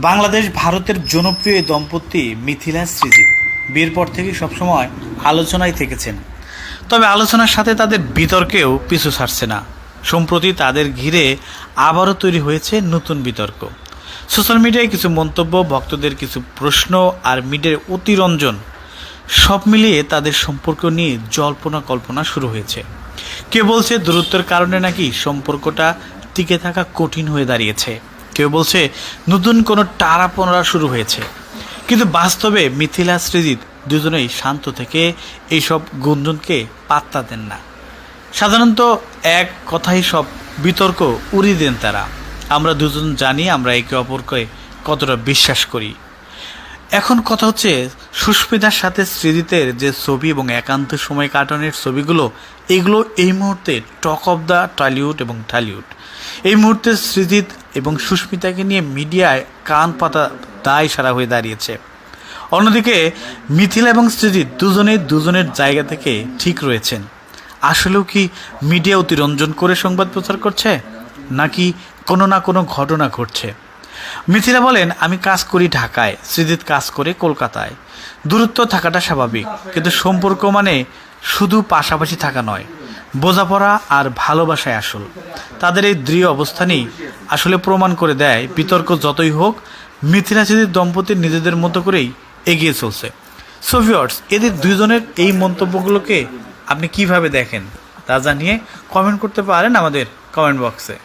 বাংলাদেশ ভারতের জনপ্রিয় দম্পতি মিথিলা সৃজিত। বিয়ের পর থেকে সবসময় আলোচনায় থেকেছেন। তবে আলোচনার সাথে তাদের বিতর্কেও পিছু ছাড়ছে না। সম্প্রতি তাদের ঘিরে আবারও তৈরি হয়েছে নতুন বিতর্ক। সোশ্যাল মিডিয়ায় কিছু মন্তব্য, ভক্তদের কিছু প্রশ্ন আর মিডিয়ার অতিরঞ্জন সব মিলিয়ে তাদের সম্পর্ক নিয়ে জল্পনা কল্পনা শুরু হয়েছে। কেউ বলছে দূরত্বের কারণে নাকি সম্পর্কটা টিকে থাকা কঠিন হয়ে দাঁড়িয়েছে? কেউ বলছে, নতুন কোনো টারাপোনা শুরু হয়েছে। কিন্তু বাস্তবে মিথিলা সৃজিত দুজনেই শান্ত থেকে এইসব গুঞ্জনকে পাত্তা দেন না। সাধারণত এক কথাই সব বিতর্ক উড়িয়ে দেন তারা। আমরা দুজন জানি আমরা একে অপরকে কতটা বিশ্বাস করি। এখন কথা হচ্ছে, সুস্মিতার সাথে সৃজিতের যে ছবি এবং একান্ত সময় কাটানোর ছবিগুলো, এগুলো এই মুহূর্তে টক অফ দ্য টলিউড এবং ঢালিউড। এই মুহূর্তে সৃজিত এবং সুস্মিতাকে নিয়ে মিডিয়ায় কান পাতা দায় সারা হয়ে দাঁড়িয়েছে। অন্যদিকে মিথিলা এবং সৃজিত দুজনেই দুজনের জায়গা থেকে ঠিক রয়েছেন। আসলেও কি মিডিয়া অতিরঞ্জন করে সংবাদ প্রচার করছে, নাকি কোনো না কোনো ঘটনা ঘটছে? মিথিলা বলেন, আমি কাজ করি ঢাকায়, সৃজিত কাজ করে কলকাতায়। দূরত্ব থাকাটা স্বাভাবিক, কিন্তু সম্পর্ক মানে শুধু পাশাপাশি থাকা নয়, বোঝাপড়া আর ভালোবাসায় আসল। তাদের এই দৃঢ় অবস্থানই আসলে প্রমাণ করে দেয় বিতর্ক যতই হোক, মিথিলাচিদের সৃজিত দম্পতির নিজেদের মতো করেই এগিয়ে চলছে। সোভিয়টস এদের দুজনের এই মন্তব্যগুলোকে আপনি কীভাবে দেখেন তা জানিয়ে কমেন্ট করতে পারেন আমাদের কমেন্ট বক্সে